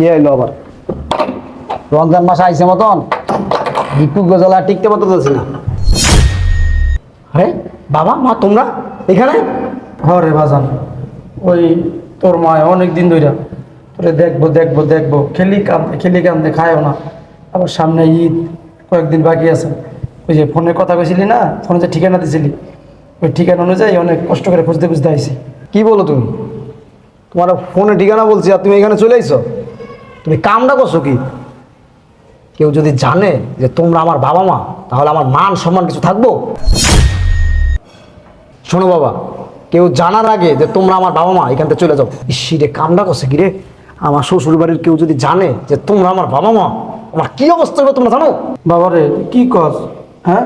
কে আইলো আবার? রমজান মাস আইসে মতন? ভিক্ষু গজলা টিকতে মতো পারতেছি না। আরে বাবা মা তোমরা? এখানে? ঘরে বাজান। ওই তোর মায় অনেক দিন ধইরা তোরে দেখব দেখব দেখব। খেলি কান্দে খেলি কান্দে খায়ও না। আবার সামনে ঈদ কয়েকদিন বাকি আছে। ওই যে ফোনে কথা কইছিলি না? ফোনে যে ঠিকানা দিছিলি। ওই ঠিকানা অনুযায়ী অনেক কষ্ট করে খুঁজতে খুঁজতে আইছি। কি বলো তুমি? তোমার ফোনে ঠিকানা বলছি আর তুমি এখানে চলে আইছো? তুমি কামটা করছ কি? কেউ যদি জানে যে তোমরা আমার বাবা মা, তাহলে আমার মান সম্মান কিছু থাকব? শোনো বাবা, কেউ জানার আগে যে তোমরা আমার বাবা মা, এখান থেকে চলে যাও। ইসি রে করছে কি রে? আমার শ্বশুর বাড়ির কেউ যদি জানে যে তোমরা আমার বাবা মা, আমার কি অবস্থা হবে তোমরা জানো? বাবারে কি কস? হ্যাঁ?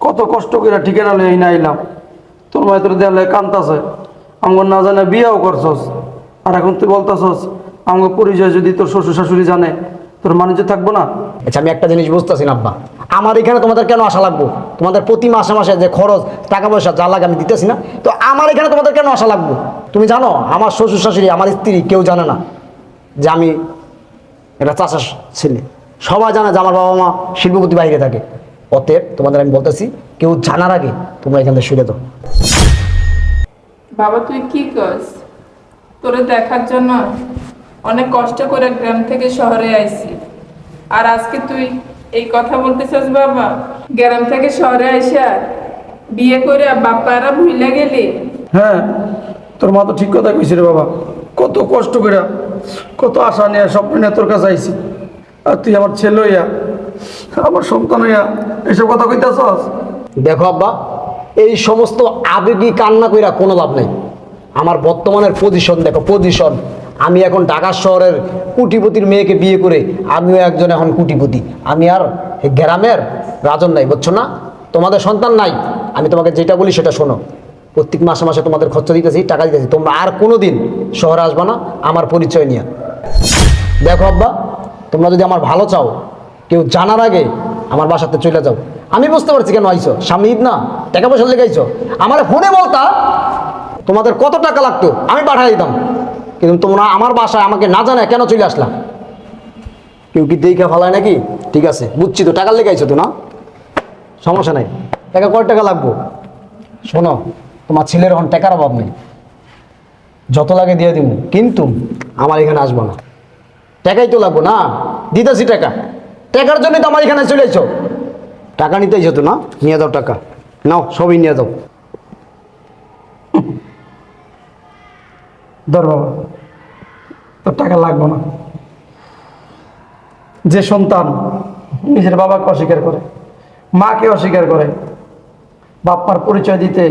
কত কষ্ট করে ঠিকানা লই না আইলাম। তোর মায়ের তোর দেয়ালে কান্তাছে আমার না জানে বিয়েও করছস। আর এখন তুই বলতাছস আমার পরিচয় যদি তোর শ্বশুর শাশুড়ি জানে তোর মানুষ থাকব না? আচ্ছা আমি একটা জিনিস বুঝতেছি না আব্বা। আমার এখানে তোমাদের কেন আসা লাগবো? তোমাদের প্রতি মাসে মাসে যে খরচ টাকা পয়সা যা লাগে আমি দিতেছি না। তো আমার এখানে তোমাদের কেন আসা লাগবো? তুমি জানো আমার শ্বশুর শাশুড়ি আমার স্ত্রী কেউ জানে না যে আমি এটা চাষার ছেলে। সবাই জানে যে আমার বাবা মা শিল্পপতি বাইরে থাকে। অতএব তোমাদের আমি বলতেছি কেউ জানার আগে তোমরা এখান থেকে শুনে দাও বাবা তুই কি করস? তোরে দেখার জন্য অনেক কষ্ট করে গ্রাম থেকে শহরে আইছি। আর আজকে তুই এই কথা বলতেছিস বাবা। গ্রাম থেকে শহরে আইসা বিয়ে করে বাপ্পারা ভুইলা গেলি। হ্যাঁ তোর মা তো ঠিক কথা কইছে রে বাবা। কত কষ্ট করে কত আশা নিয়ে স্বপ্ন নিয়ে তোর কাছে আইছি। আর তুই আমার ছেলে হইয়া আমার সন্তান হইয়া এসব কথা কইতাছস? দেখো আব্বা এই সমস্ত আবেগী কান্না কইরা কোনো লাভ নাই। আমার বর্তমানের পজিশন দেখো পজিশন আমি এখন ঢাকা শহরের কুটিপতির মেয়েকে বিয়ে করে আমিও একজন এখন কুটিপতি। আমি আর গ্রামের রাজন নাই, বুঝছ না? তোমাদের সন্তান নাই। আমি তোমাকে যেটা বলি সেটা শোনো। প্রত্যেক মাসে মাসে তোমাদের খরচা দিতেছি, টাকা দিতেছি। তোমরা আর কোনো দিন শহরে আসবা না, আমার পরিচয় নিয়ে। দেখো আব্বা, তোমরা যদি আমার ভালো চাও, কেউ জানার আগে আমার বাসাতে চলে যাও। আমি বুঝতে পারছি কেন আইছো? সামনে ঈদ না? টাকা পয়সা লেগে আমার ফোনে বলতা, তোমাদের কত টাকা লাগতো? আমি পাঠাই দিতাম। কিন্তু তোমরা আমার বাসায় আমাকে না জানে কেন চলে আসলাম কেউ কি দেখে ফেলায় নাকি? ঠিক আছে, বুঝছি তো, টাকা লেগে তো না? সমস্যা নাই। টাকা কয় টাকা লাগবো? শোনো, তোমার ছেলের এখন টাকার অভাব নেই। যত লাগে দিয়ে দিব কিন্তু আমার এখানে আসব না। টাকাই তো লাগবো না। দিতেছি টাকা। টাকার জন্য তো আমার এখানে চলে এসো টাকা নিতে এসো তো না? নিয়ে দাও টাকা। নাও, সবই নিয়ে দাও ধর বাবা। তোর টাকা লাগবে না। যে সন্তান নিজের বাবাকে অস্বীকার করে, মাকে অস্বীকার করে বাপ্পার পরিচয় দিতে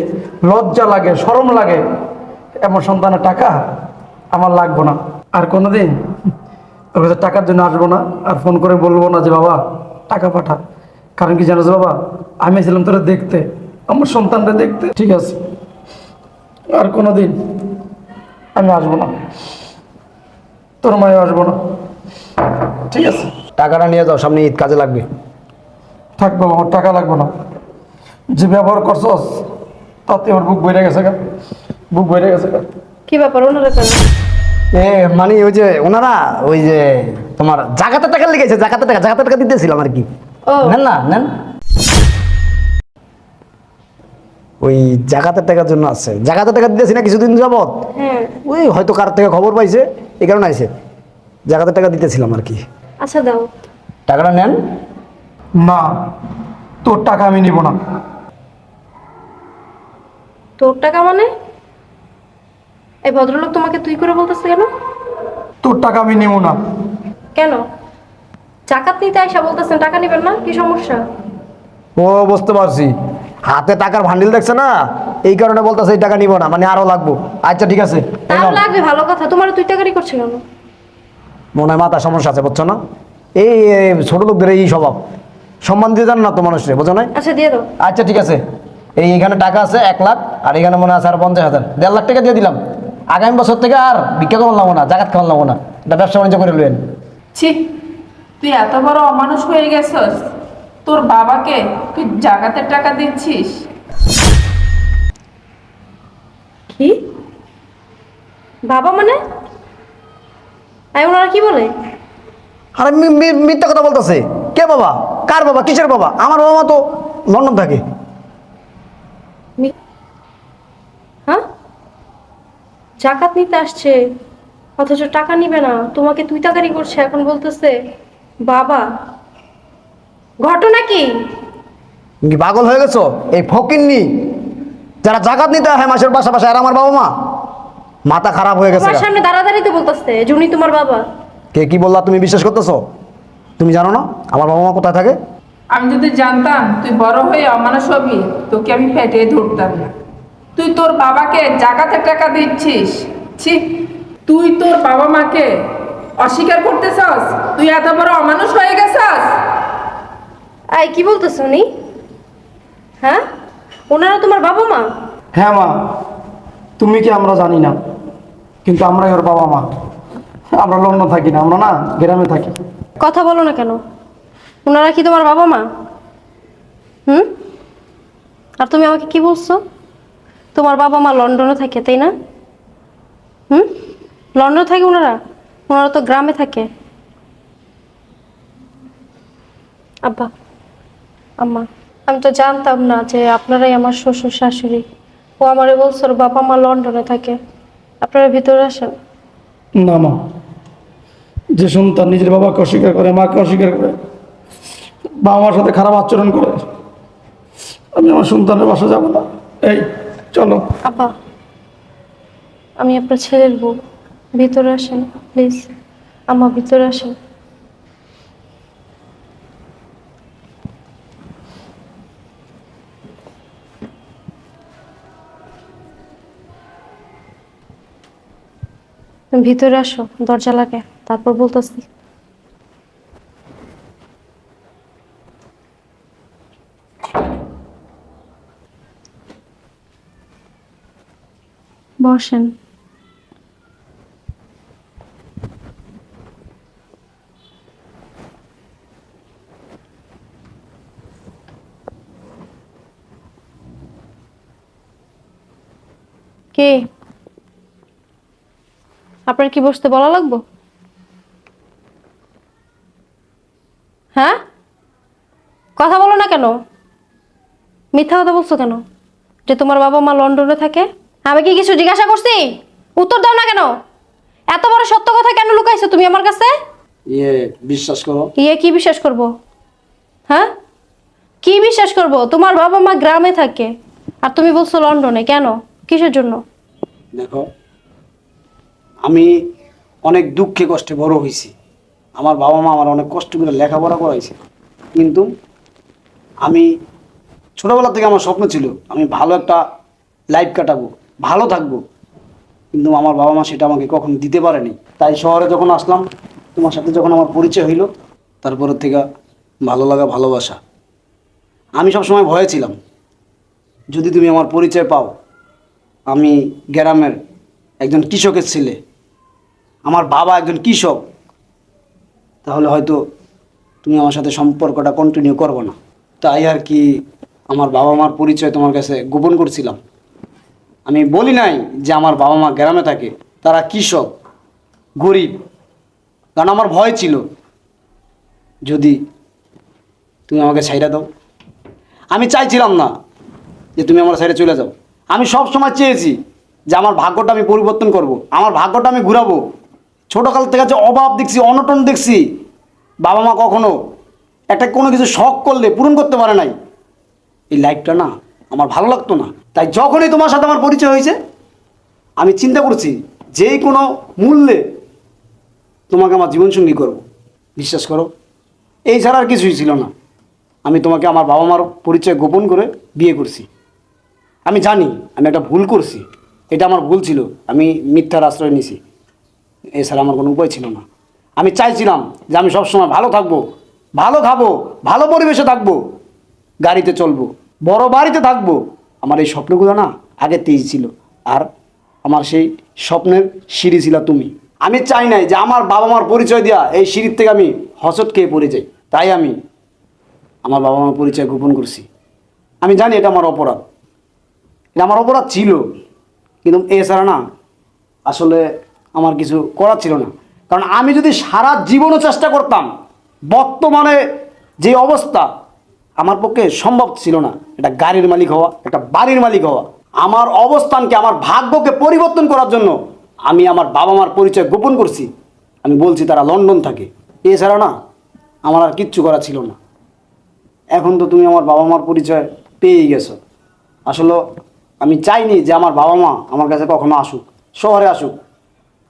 লজ্জা লাগে, শরম লাগে, এমন সন্তানের টাকা আমার লাগবো না। আর কোনোদিন কাছে টাকার জন্য আসব না, আর ফোন করে বলব না যে, বাবা, টাকা পাঠা। কারণ কি জানোস বাবা? আমি ছিলাম তোরা দেখতে, আমার সন্তানটা দেখতে। ঠিক আছে। আর কোনোদিন আমি আসব না। তোর মায়েও আসব না। ঠিক আছে। টাকাটা নিয়ে যাও সামনে ঈদ কাজে লাগবে। থাকব আমার টাকা লাগবে না। যে ব্যবহার করছস তাতে আমার বুক বইরে গেছে গা। বুক বইরে গেছে গা। কি ব্যাপার ওনারা কেন? এ মানে ওই যে ওনারা ওই যে তোমার জাগাতে টাকা লেগেছে জাগাতে টাকা জাগাতে টাকা দিতেছিলাম আর কি? ও। নেন না নেন। ওই জাগাতে টাকার জন্য আছে। জাগাতে টাকা দিতেছি না কিছুদিন যাবত হ্যাঁ। ওই হয়তো কার থেকে খবর পাইছে এই কারণে আইছে। জাগাতে টাকা দিতেছিলাম আর কি। আচ্ছা দাও। টাকাটা নেন। না তোর টাকা আমি নিব না। তোর টাকা মানে? এই ভদ্রলোক তোমাকে তুই করে বলতেছে কেন? তোর টাকা আমি নিব না। কেন? জাকাত নিতে আইসা বলতেছেন টাকা নেবেন না? কি সমস্যা? ও বুঝতে পারছি। হাতে টাকার ভান্ডিল দেখছে না? এই কারণে বলতেছে এই টাকা নিব না। মানে আরও লাগবো। আচ্ছা ঠিক আছে তাও লাগবে ভালো কথা। তোমার তুই টাকারই করছে কেন? মনে হয় মাথা সমস্যা আছে বুঝছ না? এই ছোট লোকদের এই স্বভাব। সম্মান দিয়ে জান না তো মানুষের বোঝো না আচ্ছা দিয়ে দাও। আচ্ছা ঠিক আছে। এই এখানে টাকা আছে এক লাখ আর এখানে মনে আছে আর পঞ্চাশ হাজার। দেড় লাখ টাকা দিয়ে দিলাম। আগামী বছর থেকে আর ভিক্ষা খাওয়ান লাগবো না জাগাত খাওয়ান লাগবো না। এটা ব্যবসা বাণিজ্য করে লুয়েন ছি তুই এত বড় অমানুষ হয়ে গেছস। তোর বাবাকে তুই জাগাতে টাকা দিচ্ছিস? কি? বাবা মানে? ওনারা কি বলে? আরে মি- মি- মিথ্যা কথা বলতেছে। কে বাবা? কার বাবা? কিসের বাবা? আমার বাবা মা তো লন্ডন থাকে। হ্যাঁ? জাকাত নিতে আসছে। অথচ টাকা নিবে না। তোমাকে তুই তাকারি করছে এখন বলতেছে বাবা ঘটনা কি? তুমি কি পাগল হয়ে গেছো? এই ফকিন্নি যারা জাকাত নিতে হয় মাসের বাসা বাসা আর আমার বাবা মা? মাথা খারাপ হয়ে গেছে তোমার সামনে দাঁড়াদাঁড়িতে বলতেছে যে উনি তোমার বাবা। কে কি বললা তুমি বিশ্বাস করতেছো? তুমি জানো না? আমার বাবা মা কোথায় থাকে? আমি যদি জানতাম তুই বড় হয়ে অমানুষ হবি তোকে আমি ফেটে ধরতাম না। তুই তোর বাবাকে জাগাতে টাকা দিচ্ছিস? ছি তুই তোর বাবা মাকে অস্বীকার করতেছস? তুই এত বড় অমানুষ হয়ে গেছস? আই কি বলতেছ উনি? হ্যাঁ? ওনারা তোমার বাবা মা? হ্যাঁ মা তুমি কি আমরা জানি না কিন্তু আমরাই ওর বাবা মা। আমরা লন্ডন থাকি না আমরা না গ্রামে থাকি। কথা বলো না কেন? ওনারা কি তোমার বাবা মা? হুম? আর তুমি আমাকে কি বলছো? তোমার বাবা মা লন্ডনে থাকে তাই না? হুম? লন্ডনে থাকে ওনারা? ওনারা তো গ্রামে থাকে। আব্বা। আম্মা আমি তো জানতাম না যে আপনারাই আমার শ্বশুর শাশুড়ি। ও আমারে বলছো ওর বাবা মা লন্ডনে থাকে। আপনারা ভিতরে আসেন। না মা। যে সন্তান নিজের বাবাকে অস্বীকার করে মাকে অস্বীকার করে বাবা মার সাথে খারাপ আচরণ করে আমি আমার সন্তানের বাসা যাব না। এই চলো। আপা আমি আপনার ছেলের বউ। ভিতরে আসেন প্লিজ। আমার ভিতরে আসেন। ভিতরে আসো দরজা লাগে। তারপর বলতেছি। বসেন। কে? আপনার কি বসতে বলা লাগবো? হ্যাঁ? কথা বলো না কেন? মিথ্যা কথা বলছো কেন? যে তোমার বাবা মা লন্ডনে থাকে? আমি কি কিছু জিজ্ঞাসা করছি? উত্তর দাও না কেন? এত বড় সত্য কথা কেন লুকাইছো তুমি আমার কাছে? ইয়ে বিশ্বাস করো। ইয়ে কি বিশ্বাস করব? হ্যাঁ? কি বিশ্বাস করব? তোমার বাবা মা গ্রামে থাকে। আর তুমি বলছো লন্ডনে। কেন? কিসের জন্য? দেখো আমি অনেক দুঃখে কষ্টে বড় হয়েছি। আমার বাবা মা আমার অনেক কষ্ট করে লেখাপড়া করাইছে। কিন্তু আমি ছোটোবেলা থেকে আমার স্বপ্ন ছিল, আমি ভালো একটা লাইফ কাটাবো, ভালো থাকব। কিন্তু আমার বাবা মা সেটা আমাকে কখনো দিতে পারেনি। তাই শহরে যখন আসলাম, তোমার সাথে যখন আমার পরিচয় হইল তারপরের থেকে ভালো লাগা, ভালোবাসা। আমি সবসময় ভয়ে ছিলাম। যদি তুমি আমার পরিচয় পাও, আমি গ্রামের একজন কৃষকের ছেলে। আমার বাবা একজন কৃষক। তাহলে হয়তো তুমি আমার সাথে সম্পর্কটা কন্টিনিউ করব না। তাই আর কি আমার বাবা মার পরিচয় তোমার কাছে গোপন করছিলাম। আমি বলি নাই যে আমার বাবা মা গ্রামে থাকে, তারা কৃষক, গরিব। কারণ আমার ভয় ছিল। যদি তুমি আমাকে ছাইরা দাও। আমি চাইছিলাম না যে তুমি আমার সাইডে চলে যাও। আমি সব সময় চেয়েছি যে আমার ভাগ্যটা আমি পরিবর্তন করব। আমার ভাগ্যটা আমি ঘুরাবো। ছোটোকাল থেকে যে অভাব দেখছি, অনটন দেখছি, বাবা মা কখনো একটা কোনো কিছু শখ করলে, পূরণ করতে পারে নাই। এই লাইফটা না, আমার ভালো লাগতো না। তাই যখনই তোমার সাথে আমার পরিচয় হয়েছে, আমি চিন্তা করছি যে কোনো মূল্যে তোমাকে আমার জীবনসঙ্গী করব। বিশ্বাস করো, এই ছাড়া আর কিছুই ছিল না। আমি তোমাকে আমার বাবা মার পরিচয় গোপন করে বিয়ে করছি। আমি জানি, আমি একটা ভুল করছি। এটা আমার ভুল ছিল, আমি মিথ্যার আশ্রয় নিছি। এছাড়া আমার কোনো উপায় ছিল না। আমি চাইছিলাম যে আমি সবসময় ভালো থাকব, ভালো খাব, ভালো পরিবেশে থাকব, গাড়িতে চলবো, বড় বাড়িতে থাকব। আমার এই স্বপ্নগুলো না আগে তেজ ছিল, আর আমার সেই স্বপ্নের সিঁড়ি ছিল তুমি। আমি চাই নাই যে আমার বাবা মার পরিচয় দেওয়া এই সিঁড়ির থেকে আমি হসট খেয়ে পড়ে যাই। তাই আমি আমার বাবা মার পরিচয় গোপন করছি। আমি জানি এটা আমার অপরাধ। এটা আমার অপরাধ ছিল। কিন্তু এছাড়া না, আসলে আমার কিছু করার ছিল না। কারণ আমি যদি সারা জীবনও চেষ্টা করতাম, বর্তমানে যে অবস্থা আমার পক্ষে সম্ভব ছিল না। একটা গাড়ির মালিক হওয়া, একটা বাড়ির মালিক হওয়া। আমার অবস্থানকে, আমার ভাগ্যকে পরিবর্তন করার জন্য আমি আমার বাবা মার পরিচয় গোপন করছি। আমি বলছি তারা লন্ডন থাকে। এছাড়া না, আমার আর কিচ্ছু করা ছিল না। এখন তো তুমি আমার বাবা মার পরিচয় পেয়েই গেছো। আসলে আমি চাইনি যে আমার বাবা মা আমার কাছে কখনো আসুক, শহরে আসুক।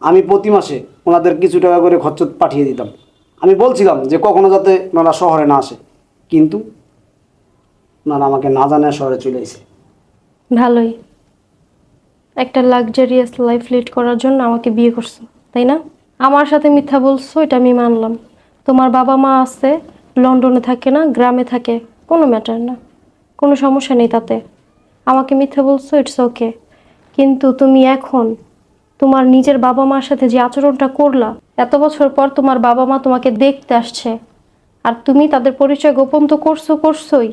আমি প্রতি মাসে ওনাদের কিছু টাকা করে খরচ পাঠিয়ে দিতাম। আমি বলছিলাম যে কখনো যাতে ওনারা শহরে না আসে, কিন্তু ওনারা আমাকে না জানে শহরে চলে এসে। ভালোই। একটা লাক্সারিয়াস লাইফ লিড করার জন্য আমাকে বিয়ে করছ, তাই না? আমার সাথে মিথ্যা বলছো, এটা আমি মানলাম। তোমার বাবা মা আছে, লন্ডনে থাকে না, গ্রামে থাকে, কোনো ম্যাটার না। কোনো সমস্যা নেই তাতে। আমাকে মিথ্যা বলছো ইটস ওকে কিন্তু তুমি এখন তোমার নিজের বাবা মার সাথে যে আচরণটা করলা, এত বছর পর তোমার বাবা মা তোমাকে দেখতে আসছে। আর তুমি তাদের পরিচয় গোপন তো করছ, করছোই।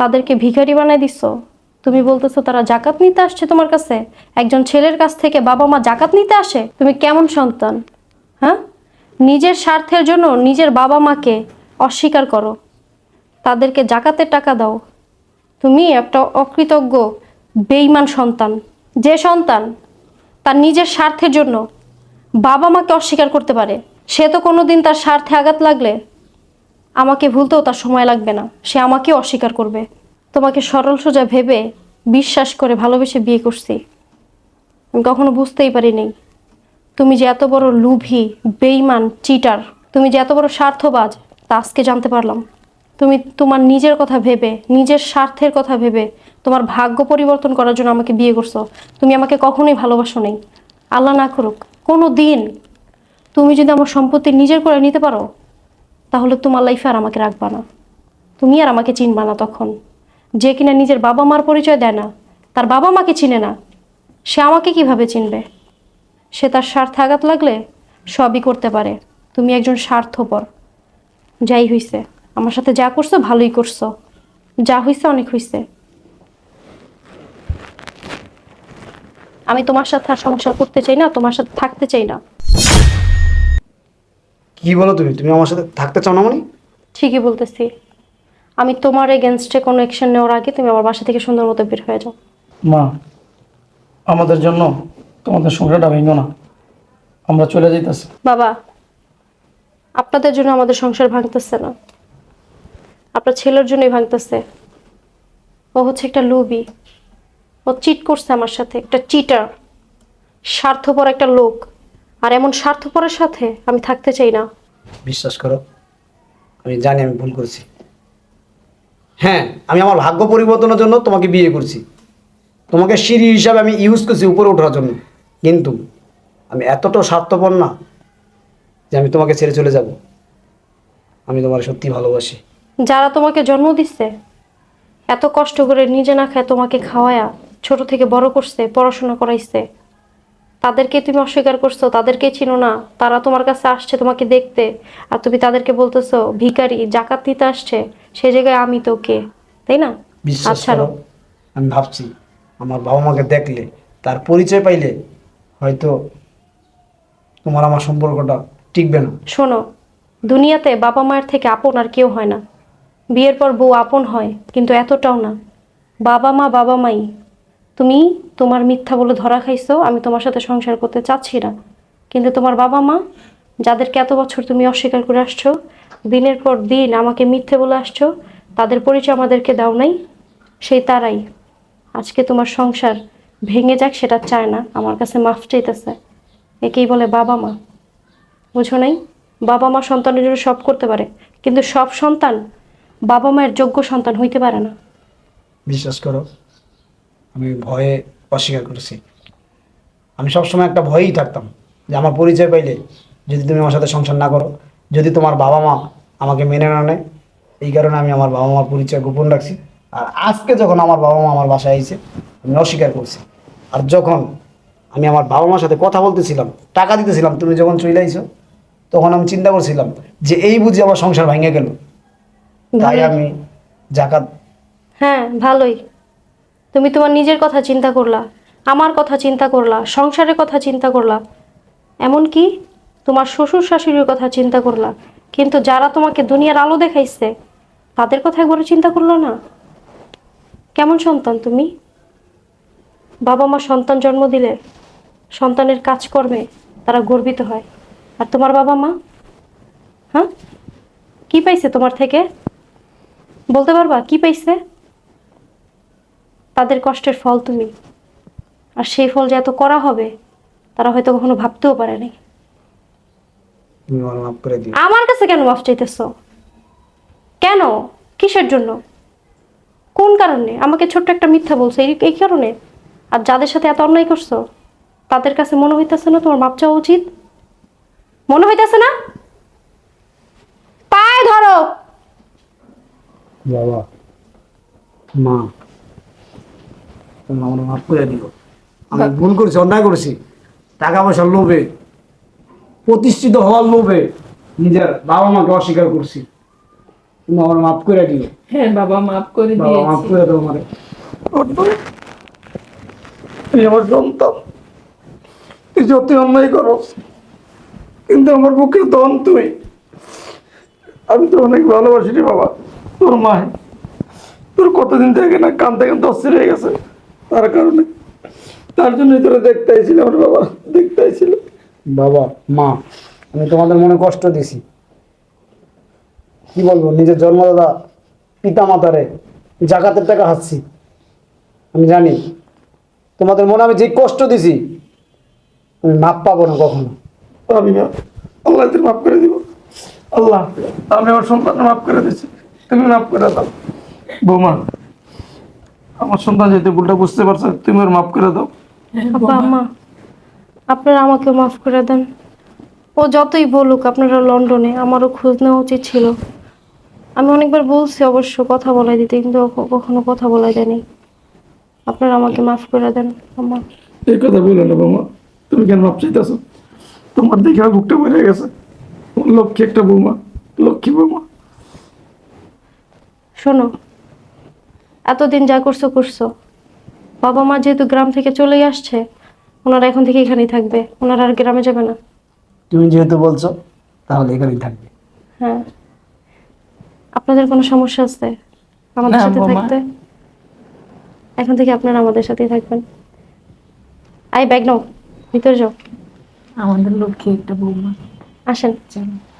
তাদেরকে ভিখারি বানাই দিছো। তুমি বলতেছো, তারা জাকাত নিতে আসছে তোমার কাছে? একজন ছেলের কাছ থেকে বাবা মা জাকাত নিতে আসে? তুমি কেমন সন্তান? হ্যাঁ? নিজের স্বার্থের জন্য নিজের বাবা মাকে অস্বীকার করো। তাদেরকে জাকাতের টাকা দাও। তুমি একটা অকৃতজ্ঞ বেইমান সন্তান। যে সন্তান তার নিজের স্বার্থের জন্য বাবা মাকে অস্বীকার করতে পারে। সে তো কোনো দিন তার স্বার্থে আঘাত লাগলে আমাকে ভুলতেও তার সময় লাগবে না। সে আমাকেও অস্বীকার করবে। তোমাকে সরল সোজা ভেবে বিশ্বাস করে ভালোবেসে বিয়ে করছি। আমি কখনো বুঝতেই পারিনি। তুমি যে এত বড় লুভি বেইমান চিটার, তুমি যে এত বড় স্বার্থবাজ, তা আজকে জানতে পারলাম। তুমি তোমার নিজের কথা ভেবে, নিজের স্বার্থের কথা ভেবে তোমার ভাগ্য পরিবর্তন করার জন্য আমাকে বিয়ে করছ। তুমি আমাকে কখনোই ভালোবাসো নেই। আল্লাহ না করুক, কোনো দিন তুমি যদি আমার সম্পত্তি নিজের করে নিতে পারো, তাহলে তোমার লাইফে আর আমাকে রাখবা না। তুমি আর আমাকে চিনবা না তখন। যে কিনা নিজের বাবা মার পরিচয় দেয় না, তার বাবা মাকে চিনে না, সে আমাকে কীভাবে চিনবে? সে তার স্বার্থে আঘাত লাগলে সবই করতে পারে। তুমি একজন স্বার্থপর। যাই হইছে। আমার সাথে যা করছ ভালোই করছ। যা হইছে অনেক হইছে। আমি তোমার সাথে আর সংসার করতে চাই না তোমার সাথে থাকতে চাই না। কি বলো তুমি? তুমি আমার সাথে থাকতে চাও না মানে? ঠিকই বলতেছি। আমি তোমার এগেনস্টে কোনো অ্যাকশন নেওয়ার আগে তুমি আমার বাসা থেকে সুন্দর মতো বের হয়ে যাও। মা আমাদের জন্য তোমাদের সংসারটা ভেঙো না। আমরা চলে যাইতেছি। বাবা আপনাদের জন্য আমাদের সংসার ভাঙতেছে না। আপনার ছেলের জন্যই ভাঙতেছে। ও হচ্ছে একটা লুবি ও চিট করছে আমার সাথে, একটা চিটার স্বার্থপর একটা লোক। আর এমন স্বার্থপরের সাথে আমি থাকতে চাই না। বিশ্বাস করো, আমি জানি আমি ভুল করছি। হ্যাঁ আমি আমার ভাগ্য পরিবর্তনের জন্য তোমাকে বিয়ে করছি। তোমাকে সিঁড়ি হিসাবে আমি ইউজ করছি উপরে ওঠার জন্য। কিন্তু আমি এতটাও স্বার্থপর না যে আমি তোমাকে ছেড়ে চলে যাব। আমি তোমার সত্যি ভালোবাসি। যারা তোমাকে জন্ম দিচ্ছে এত কষ্ট করে নিজে না খায় তোমাকে খাওয়ায়া ছোট থেকে বড় করছে পড়াশোনা করাইছে তাদেরকে তুমি অস্বীকার করছ তাদেরকে চিনো না তারা তোমার কাছে আসছে তোমাকে দেখতে আর তুমি তাদেরকে বলতেছো ভিখারি জাকাত নিতে আসছে সে জায়গায় আমি তো কে তাই না? বিশ্বাস করো আমি ভাবছি আমার বাবা মাকে দেখলে তার পরিচয় পাইলে হয়তো তোমার আমার সম্পর্কটা টিকবে না। শোনো দুনিয়াতে বাবা মায়ের থেকে আপন আর কেউ হয় না। বিয়ের পর বউ আপন হয়, কিন্তু এতটাও না। বাবা মা বাবা মাই, তুমি তোমার মিথ্যা বলে ধরা খাইছো, আমি তোমার সাথে সংসার করতে চাচ্ছি না। কিন্তু তোমার বাবা মা, যাদেরকে এত বছর তুমি অস্বীকার করে আসছো, দিনের পর দিন আমাকে মিথ্যে বলে আসছো, তাদের পরিচয় আমাদেরকে দাও নাই, সেই তারাই। আজকে তোমার সংসার ভেঙে যাক, সেটা চায় না, আমার কাছে মাফ চাইতেছে। একেই বলে বাবা মা। বুঝো নাই? বাবা মা সন্তানের জন্য সব করতে পারে, কিন্তু সব সন্তান বাবা মায়ের যোগ্য সন্তান হইতে পারে না। বিশ্বাস করো, আমি ভয়ে অস্বীকার করেছি। আমি সবসময় একটা ভয়েই থাকতাম যে আমার পরিচয় পাইলে যদি তুমি আমার সাথে সংসার না করো, যদি তোমার বাবা মা আমাকে মেনে না নেয়, এই কারণে আমি আমার বাবা মার পরিচয় গোপন রাখছি। আর আজকে যখন আমার বাবা মা আমার বাসায় আইছে, আমি অস্বীকার করছি। আর যখন আমি আমার বাবা মার সাথে কথা বলতেছিলাম, টাকা দিতেছিলাম, তুমি যখন চলে আইছো, তখন আমি চিন্তা করছিলাম যে এই বুঝি আমার সংসার ভেঙে গেল। তাই আমি জাকাত হ্যাঁ ভালোই। তুমি তোমার নিজের কথা চিন্তা করলা আমার কথা চিন্তা করলা সংসারের কথা চিন্তা করলা। এমনকি তোমার শ্বশুর শাশুড়ির কথা চিন্তা করলা। কিন্তু যারা তোমাকে দুনিয়ার আলো দেখাইছে তাদের কথা একবারও চিন্তা করল না। কেমন সন্তান তুমি? বাবা মা সন্তান জন্ম দিলে সন্তানের কাজকর্মে তারা গর্বিত হয়। আর তোমার বাবা মা? হ্যাঁ? কি পাইছে তোমার থেকে? বলতে পারবা? কি পাইছে? তাদের কষ্টের ফল তুমি। আর সেই ফল যে এত করা হবে তারা হয়তো কখনো ভাবতেও পারেনি তুমি আমার কাছে কেন মাফ চাইতেছ? কেন? কিসের জন্য? কোন কারণে? আমাকে ছোট্ট একটা মিথ্যা বলছো। এই এই কারণে? আর যাদের সাথে এত অন্যায় করছ তাদের কাছে মনে হইতেছে না তোমার মাপ চাওয়া উচিত? মনে হইতেছে না? পায়ে ধরো! বাবা মা তুমি আমার মাফ করে দিও। আমি ভুল করেছি অন্যায় করেছি। টাকা পয়সার লোভে প্রতিষ্ঠিত হওয়ার লোভে নিজের বাবা মাকে অস্বীকার করছি। তুমি আমার মাফ করে দিও। হ্যাঁ বাবা মাফ করে বাবা মাফ করে দাও আমারে তুই আমার সন্তান। তুই যতই অন্যায় করস কিন্তু আমার বুকের দন তুই আমি তো অনেক ভালোবাসি রে বাবা। তোর মা তোর কতদিন থেকে না কান্দতে কান্দতে অস্থির হয়ে গেছে? তার কারণে তার জন্যই তোরা দেখতে আইছিল আমার বাবা দেখতে আইছিল বাবা মা আমি তোমাদের মনে কষ্ট দিছি। কি বলব নিজের জন্মদাতা পিতা মাতারে জাকাতের টাকা হাসছি আমি জানি তোমাদের মনে আমি যে কষ্ট দিছি আমি মাপ পাবো না কখনো। আমি আল্লাহ মাফ করে দিব। আল্লাহ আমি আমার সন্তান মাফ করে দিচ্ছি। তুমি মাফ করে দাও। বৌমা আমার সন্তান যেতে ভুলটা বুঝতে পারছ তুমি ওর মাফ করে দাও। আব্বা আম্মা আপনারা আমাকে মাফ করে দেন। ও যতই বলুক আপনারা লন্ডনে আমারও খোঁজ নেওয়া উচিত ছিল। আমি অনেকবার বলছি অবশ্য কথা বলাই দিতে কিন্তু ও কখনো কথা বলাই দেয়নি। আপনারা আমাকে মাফ করে দেন আম্মা। এই কথা বলো না বৌমা তুমি কেন মাপ চাইতেছো? তোমার দেখে বুকটা বেড়ে গেছে। লক্ষ্মী একটা বৌমা লক্ষ্মী বৌমা। শোনো এতদিন যা করছ করছ। বাবা মা যেহেতু গ্রাম থেকে চলেই আসছে ওনারা এখন থেকে এখানেই থাকবে ওনারা আর গ্রামে যাবে না। তুমি যেহেতু বলছো তাহলে এখানেই থাকবে। হ্যাঁ। আপনাদের কোনো সমস্যা আছে? আমাদের সাথে। থাকতে? এখন থেকে আপনারা আমাদের সাথেই থাকবেন। আই ব্যাগ নাও ভিতরে যাও। আমাদের লক্ষ্যে একটা বৌমা। আসেন। চলো